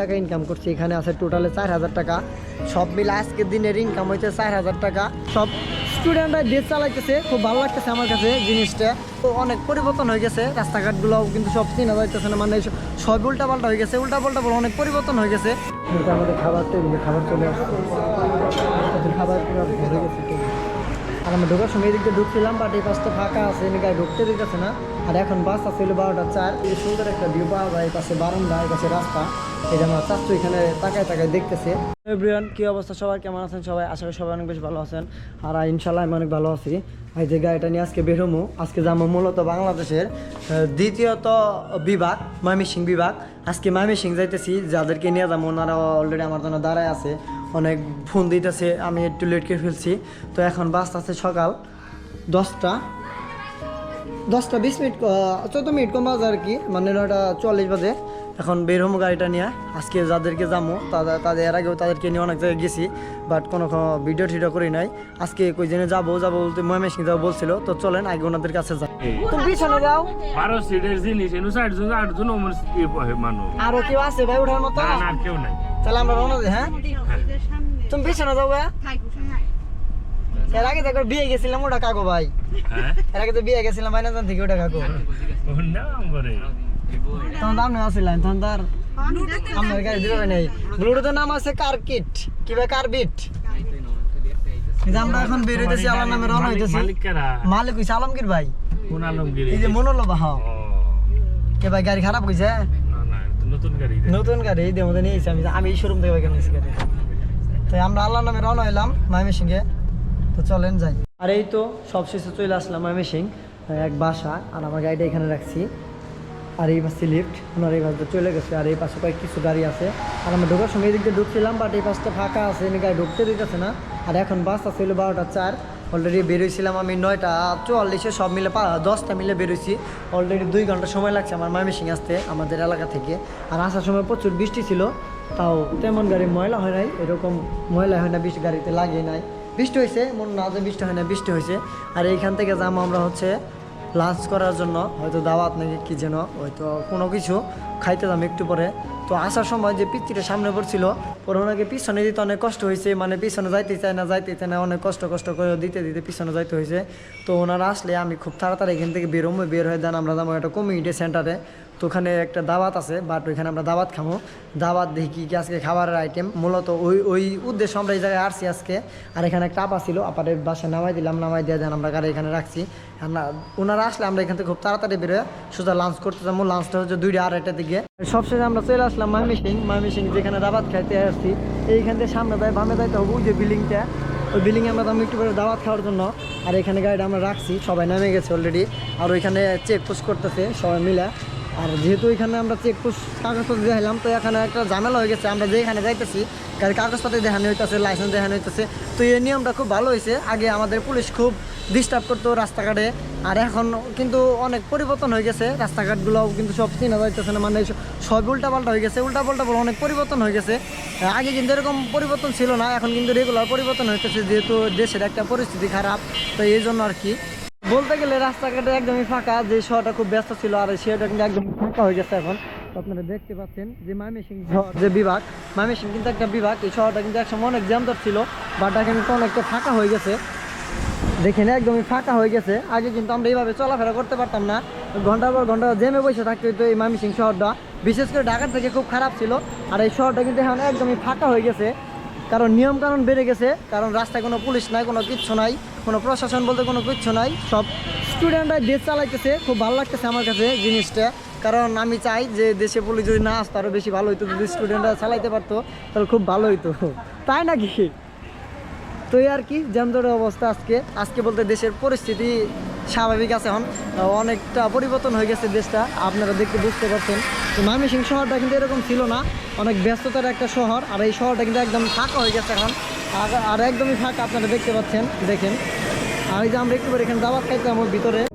টাকা ইনকাম করছি এখানে আছে টোটালে চার হাজার টাকা। সব মিলে আজকের দিনের ইনকাম হয়েছে চার হাজার টাকা। সব স্টুডেন্টরা দেশ চালাইতেছে খুব ভালো লাগতেছে আমার কাছে জিনিসটা। তো অনেক পরিবর্তন হয়ে গেছে রাস্তাঘাটগুলোও কিন্তু সব চিনা যাইতেছে না মানে সব উল্টা পাল্টা হয়ে গেছে উল্টা পাল্টা বলে অনেক পরিবর্তন হয়ে গেছে। কিন্তু আমাদের খাবার টেবিলে খাবার চলে আসছে। খাবার ভরে গেছে। আর আমরা ঢোকার সময় এদিকে ঢুকছিলাম বাট এই পাশটা ফাঁকা আছে এদিকে ঢুকতে দিতেছে না। আর এখন বাস আছে বারোটা চার। এই সুন্দর একটা ভিউ পাওয়া যায়, এই পাশে বারান্দা, এই পাশে রাস্তা। এটা আমার চাচ্ছু এখানে তাকায় তাকায় দেখতেছে। এভরিওয়ান কি অবস্থা? সবাই কেমন আছেন? সবাই আশা করি সবাই অনেক বেশি ভালো আছেন। আর ইনশাল্লাহ আমি অনেক ভালো আছি। এই যে গাড়িটা নিয়ে আজকে বেরোমো আজকে যাব মূলত বাংলাদেশের দ্বিতীয়ত বিভাগ ময়মনসিং বিভাগ। আজকে ময়মনসিং যাইতেছি, যাদেরকে নিয়ে যাব ওনারা অলরেডি আমার জন্য দাঁড়ায় আছে। অনেক ফোন দিতেছে, আমি একটু লেট করে ফেলছি। তো এখন বাস আছে সকাল দশটা। দশটা বিশ মিনিট চোদ্দ মিনিট কম বাজে আর কি মানে নয়টা চল্লিশ বাজে। এখন বের হব গাড়িটা নিয়ে আজকে যাদেরকে যাব তাদের তাদের এর আগেও তাদেরকে নিয়ে অনেক জায়গায় গেছি বাট কোনো ভিডিও টিডিও করি নাই। আজকে কই জেনে যাব যাব বলতে ময়মেসিং যাব বলছিল তো চলেন আগে ওনাদের কাছে যাই। তুমি পিছনে যাও। বারো সিটের জিনিস এনু ষাটজন আটজন অমর মানুষ। আরও কেউ আছে ভাই ওঠার মতো? না না কেউ নাই। তাহলে আমরা রওনা দিই হ্যাঁ? তুমি পিছনে যাও ভাই এর আগে তো বিয়ে গেছিলাম ওটা কাকু ভাই। হ্যাঁ? এর আগে তো বিয়ে গেছিলাম বাইনাজান থেকে ওটা কাকু। তখন আপনি আসছিলেন তখন তো আর আপনার গাড়ি দিবে নেই। ব্লুটুথের নাম আছে কারকিট। কি ভাই কারবিট? এই আমরা এখন বের হইতেছি আল্লাহর নামে রওনা হইতেছি। মালিক হইছে আলমগীর ভাই। কোন আলমগীর? এই যে কে ভাই গাড়ি খারাপ হইছে? নতুন গাড়ি। নতুন গাড়ি এই দেমতে নিয়েছি আমি আমি শোরুম থেকে বাইকে নিয়েছি গাড়ি? তো আমরা আল্লাহর নামে রওনা হইলাম ময়মনসিংহে। তো চলেন যাই। আর এই তো সব শেষে চলে আসলাম আমি সিং, এক বাসা, আর আমার গাড়িটা এখানে রাখছি। আর এই পাশে লিফট ওনার এই পাশে চলে গেছে, আর এই পাশে কয়েক কিছু গাড়ি আছে। আর আমরা ঢোকার সময় এদিক ঢুকছিলাম বাট এই পাশটা ফাঁকা আছে এনে গাড়ি ঢুকতে দিতেছে না। আর এখন বাস আছে হলো বারোটা চার অলরেডি বেরোইছিলাম আমি নয়টা চুয়াল্লিশে, সব মিলে দশটা মিলে বেরোইছি। অলরেডি দুই ঘণ্টা সময় লাগছে আমার ময়মনসিং আসতে আমাদের এলাকা থেকে। আর আসার সময় প্রচুর বৃষ্টি ছিল, তাও তেমন গাড়ি ময়লা হয় নাই, এরকম ময়লা হয় না, বৃষ্টি গাড়িতে লাগে নাই। বৃষ্টি হয়েছে, মন না যে বৃষ্টি হয় না বৃষ্টি হয়েছে। আর এইখান থেকে যাম আমরা হচ্ছে লাঞ্চ করার জন্য, হয়তো দাওয়াত নাকি কি যেন, হয়তো কোনো কিছু খাইতে যাম একটু পরে। তো আসার সময় যে পিচ্ছিটা সামনে পড়ছিল, পরে ওনাকে পিছনে দিতে অনেক কষ্ট হয়েছে মানে পিছনে যাইতে চায় না, যাইতে চায় না, অনেক কষ্ট কষ্ট করে দিতে দিতে পিছনে যাইতে হয়েছে। তো ওনারা আসলে আমি খুব তাড়াতাড়ি এখান থেকে বেরোবো বের হয়ে দেন আমরা যাব একটা কমিউনিটি সেন্টারে তো ওখানে একটা দাওয়াত আছে বাট ওইখানে আমরা দাওয়াত খাব। দাওয়াত দেখি কি কি আজকে খাবারের আইটেম মূলত ওই ওই উদ্দেশ্য আমরা এই জায়গায় আসছি আজকে। আর এখানে একটা আপা ছিল আপারের বাসায় নামাই দিলাম, নামাই দিয়ে দেন আমরা গাড়ি এখানে রাখছি। আমরা ওনারা আসলে আমরা এখান থেকে খুব তাড়াতাড়ি বেরোয় সোজা লাঞ্চ করতে যাব। লাঞ্চটা হচ্ছে দুইটা আড়াইটার দিকে। সবশেষে আমরা চলে আসলাম মামিসিং মামিসিং যেখানে দাবাত খাইতে আসছি। এইখান থেকে সামনে দেয় বামে যাইতে হবে, ওই যে বিল্ডিংটা। ওই বিল্ডিংয়ে আমরা দাম একটু করে দাওয়াত খাওয়ার জন্য। আর এখানে গাড়িটা আমরা রাখছি, সবাই নেমে গেছে অলরেডি আর ওইখানে চেক পোস্ট করতেছে সবাই মিলে। আর যেহেতু এখানে আমরা চেক পোস্ট কাগজপত্র দেখাইলাম, তো এখানে একটা ঝামেলা হয়ে গেছে, আমরা যেখানে যাইতেছি গাড়ির কাগজপত্র দেখানো হইতেছে লাইসেন্স দেখানো হইতেছে, তো এই নিয়মটা খুব ভালো হয়েছে আগে আমাদের পুলিশ খুব ডিস্টার্ব করতো রাস্তাঘাটে। আর এখন কিন্তু অনেক পরিবর্তন হয়ে গেছে। রাস্তাঘাটগুলো কিন্তু সব চিনা যাইতেছে না। মানে সব উল্টাপাল্টা হয়ে গেছে। উল্টাপাল্টা বলে অনেক পরিবর্তন হয়ে গেছে। আগে কিন্তু এরকম পরিবর্তন ছিল না। এখন কিন্তু রেগুলার পরিবর্তন হইতেছে। যেহেতু দেশের একটা পরিস্থিতি খারাপ, তো এই জন্য আর কি। বলতে গেলে রাস্তাঘাটে একদমই ফাঁকা। যে শহরটা খুব ব্যস্ত ছিল, আর সেটা কিন্তু একদম ফাঁকা হয়ে গেছে এখন। আপনারা দেখতে পাচ্ছেন যে শহর যে বিভাগ ময়মনসিং কিন্তু একটা বিভাগ। এই শহরটা কিন্তু একসময় অনেক জ্যামদার ছিল বাট এখন কিন্তু অনেকটা ফাঁকা হয়ে গেছে। দেখেন একদমই ফাঁকা হয়ে গেছে। আগে কিন্তু আমরা এইভাবে চলাফেরা করতে পারতাম না। ঘণ্টার পর ঘণ্টা জেমে বসে থাকতে হতো এই ময়মনসিং শহরটা। বিশেষ করে ঢাকার থেকে খুব খারাপ ছিল। আর এই শহরটা কিন্তু এখন একদমই ফাঁকা হয়ে গেছে। কারণ নিয়ম কানুন বেড়ে গেছে। কারণ রাস্তায় কোনো পুলিশ নাই, কোনো কিচ্ছু নাই, কোনো প্রশাসন বলতে কোনো কিচ্ছু নাই। সব স্টুডেন্টরা দেশ চালাইতেছে। খুব ভালো লাগতেছে আমার কাছে জিনিসটা। কারণ আমি চাই যে দেশে পুলিশ যদি না আসতো আরও বেশি ভালো হইতো। যদি স্টুডেন্টরা চালাইতে পারতো, তাহলে খুব ভালো হইতো। তাই নাকি? তো আর কি, যানজটের অবস্থা আজকে। আজকে বলতে দেশের পরিস্থিতি স্বাভাবিক আছে এখন। অনেকটা পরিবর্তন হয়ে গেছে দেশটা, আপনারা দেখতে বুঝতে পারছেন। তো ময়মনসিং শহরটা কিন্তু এরকম ছিল না, অনেক ব্যস্ততার একটা শহর, আর এই শহরটা কিন্তু একদম ফাঁকা হয়ে গেছে এখন। আর- একদমই ফাঁকা, আপনারা দেখতে পাচ্ছেন, দেখেন। আর এই যে আমরা একটু এখানে যাওয়ার খাইতাম ওর ভিতরে।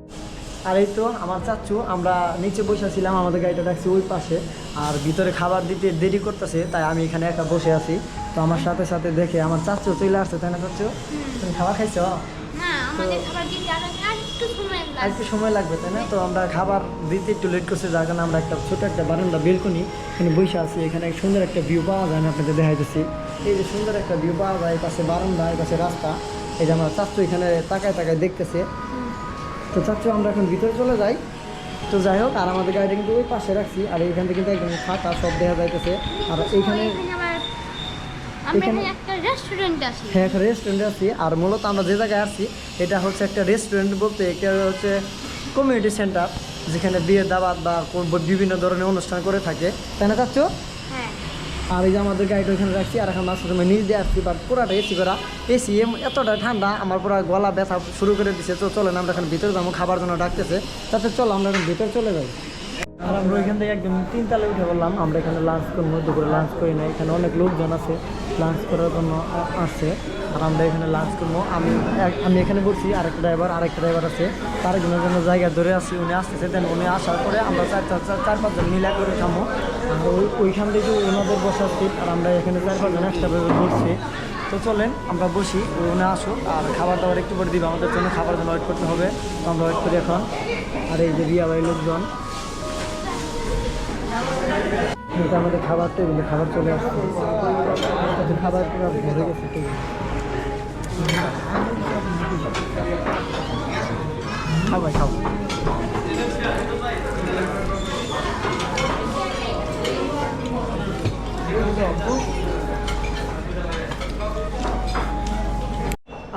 আর এই তো আমার চাচ্ছু আমরা নিচে বসে ছিলাম আমাদের গাড়িটা রাখছি ওই পাশে আর ভিতরে খাবার দিতে দেরি করতেছে তাই আমি এখানে একা বসে আছি। তো আমার সাথে সাথে দেখে আমার চাচ্ছু চলে আসছে তাই না চাচ্ছু তুমি খাবার খাইছো? আর একটু সময় লাগবে। তাই না? তো আমরা খাবার দিতে একটু লেট করছি যার কারণে আমরা একটা ছোট একটা বারান্দা বেলকনি এখানে বসে আছি এখানে সুন্দর একটা ভিউ পাওয়া যায় আমি আপনাদের দেখাইতেছি। এই যে সুন্দর একটা ভিউ পাওয়া যায় এই পাশে বারান্দা এই পাশে রাস্তা। এই যে আমার চাচ্ছু এখানে তাকায় তাকায় দেখতেছে। তো চাচ্ছু আমরা এখন ভিতরে চলে যাই। তো যাই হোক আর আমাদের গাড়িটা কিন্তু ওই পাশে রাখছি আর এইখান থেকে কিন্তু একদম ফাঁকা সব দেখা যাইতেছে। আর এইখানে হ্যাঁ একটা রেস্টুরেন্টে আছি আর মূলত আমরা যে জায়গায় আসছি এটা হচ্ছে একটা রেস্টুরেন্ট বলতে একটা হচ্ছে কমিউনিটি সেন্টার যেখানে বিয়ে দাবাত বা বিভিন্ন ধরনের অনুষ্ঠান করে থাকে। তাই না চাচ্ছ আর এই যে আমাদের গাড়িটা ওইখানে রাখছি, আর এখন মাঝে সময় নিজে আসছি বাট পুরাটা এসি করা। এসি এতটা ঠান্ডা, আমার পুরো গলা ব্যথা শুরু করে দিছে। তো চলেন, আমরা এখন ভিতরে যাব, খাবার জন্য ডাকতেছে। তাতে চলো, আমরা এখন ভিতরে চলে যাই। আর আমরা ওইখান থেকে একদম তিনতলায় উঠে বললাম আমরা এখানে লাঞ্চ করব, দুপুরে লাঞ্চ করি না। এখানে অনেক লোকজন আছে লাঞ্চ করার জন্য আসছে। আর আমরা এখানে লাঞ্চ করব। আমি আমি এখানে বলছি আরেকটা ড্রাইভার আরেকটা ড্রাইভার আছে। তার জন্য জন্য জায়গা ধরে আসছি উনি আসতেছে দেন উনি আসার পরে আমরা চার চার চার চার পাঁচজন মিলা করে খামো। আর ওই ওইখান থেকে ওনাদের বসার সিট আর আমরা এখানে চার পাঁচজন একসাথে বসছি। তো চলেন, আমরা বসি, উনি আসুক, আর খাবার দাবার একটু করে দিবে, আমাদের জন্য খাবার জন্য ওয়েট করতে হবে। তো আমরা ওয়েট করি এখন। আর এই যে বিয়া বাড়ি লোকজন। আমাদের খাবার টেবিলে খাবার চলে আসছে। তো খাবার ভরে গেছে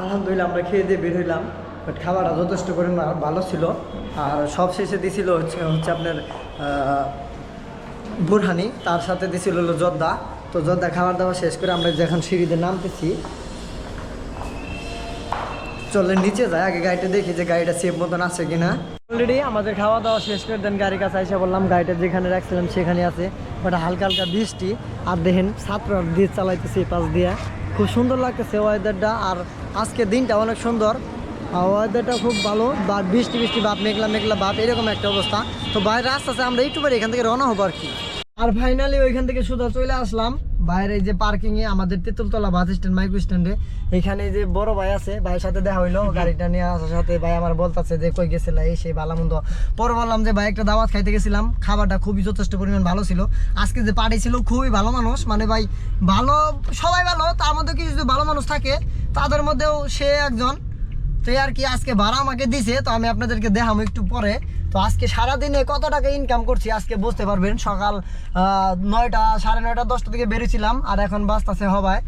আলহামদুলিল্লাহ, আমরা খেয়ে দিয়ে বের হইলাম বাট খাবারটা যথেষ্ট পরিমাণ ভালো ছিল। আর সব শেষে দিছিল হচ্ছে হচ্ছে আপনার বুরহানি, তার সাথে দিছিল হলো জর্দা। তো জর্দা খাবার দাবার শেষ করে আমরা যখন সিঁড়িতে নামতেছি চলে নিচে যাই, আগে গাড়িটা দেখি যে গাড়িটা সেফ মতন আছে কিনা। অলরেডি আমাদের খাওয়া দাওয়া শেষ করে দেন, গাড়ির কাছে এসে বললাম, গাড়িটা যেখানে রাখছিলাম সেখানে আছে। বাট হালকা হালকা বৃষ্টি, আর দেখেন ছাত্র দিয়ে চালাইতেছে পাশ দিয়ে। খুব সুন্দর লাগতেছে ওয়েদারটা আর আজকে দিনটা অনেক সুন্দর। ওয়েদারটা খুব ভালো, বা বৃষ্টি বৃষ্টি বাপ, মেঘলা মেঘলা বাপ, এরকম একটা অবস্থা। তো বাইরে আস্তে আস্তে আমরা একটু পারি এখান থেকে রওনা হব আর কি। আর ফাইনালি ওইখান থেকে সোজা চলে আসলাম। বাইরে যে পার্কিং এ আমাদের তেতুলতলা বাস স্ট্যান্ড মাইক্রো স্ট্যান্ডে এখানে যে বড় ভাই আছে ভাইয়ের সাথে দেখা হইল গাড়িটা নিয়ে আসার সাথে ভাই আমার বলতেছে যে কই গেছিল এই সেই ভালো মন্দ। পরে বললাম যে ভাই একটা দাওয়াত খাইতে গেছিলাম খাবারটা খুবই যথেষ্ট পরিমাণ ভালো ছিল। আজকে যে পার্টি ছিল খুবই ভালো মানুষ মানে ভাই ভালো সবাই ভালো তার মধ্যে কিছু ভালো মানুষ থাকে তাদের মধ্যেও সে একজন তো আর কি আজকে ভাড়া আমাকে দিছে তো আমি আপনাদেরকে দেখাবো একটু পরে। তো আজকে সারাদিনে কত টাকা ইনকাম করছি আজকে বুঝতে পারবেন। সকাল নয়টা সাড়ে নয়টা দশটা থেকে বেরিয়েছিলাম আর এখন বাজতেছে হবায়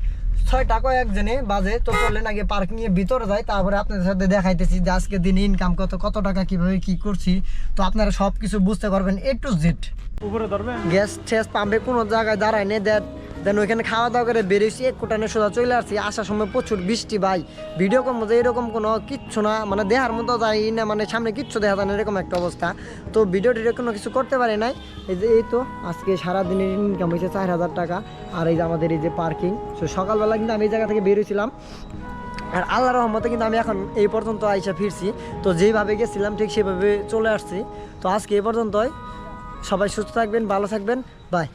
ছয়টা কয়েকজনে বাজে। তো চললেন আগে পার্কিং এর ভিতরে যাই তারপরে আপনাদের সাথে দেখাইতেছি যে আজকে দিনে ইনকাম কত কত টাকা কীভাবে কি করছি। তো আপনারা সব কিছু বুঝতে পারবেন এ টু জেড উপরে ধরবেন? গ্যাস ঠেস পাম্পে কোনো জায়গায় দাঁড়ায় নেই দেন দেন ওইখানে খাওয়া দাওয়া করে বেরিয়েছি এক কোটানে সোজা চলে আসছি। আসার সময় প্রচুর বৃষ্টি ভাই। ভিডিও কম যে এরকম কোনো কিচ্ছু না মানে দেহার মতো যাই না মানে সামনে কিচ্ছু দেখা যায় না, এরকম একটা অবস্থা। তো ভিডিও টিডিও কোনো কিছু করতে পারি নাই। এই যে, এই তো, আজকে সারাদিনের ইনকাম হয়েছে চার হাজার টাকা। আর এই যে আমাদের এই যে পার্কিং তো সকালবেলা কিন্তু আমি এই জায়গা থেকে বেরিয়েছিলাম আর আল্লাহ রহমতে কিন্তু আমি এখন এই পর্যন্ত আইসা ফিরছি। তো যেইভাবে গেছিলাম, ঠিক সেভাবে চলে আসছি। তো আজকে এই পর্যন্তই। সবাই সুস্থ থাকবেন, ভালো থাকবেন। বাই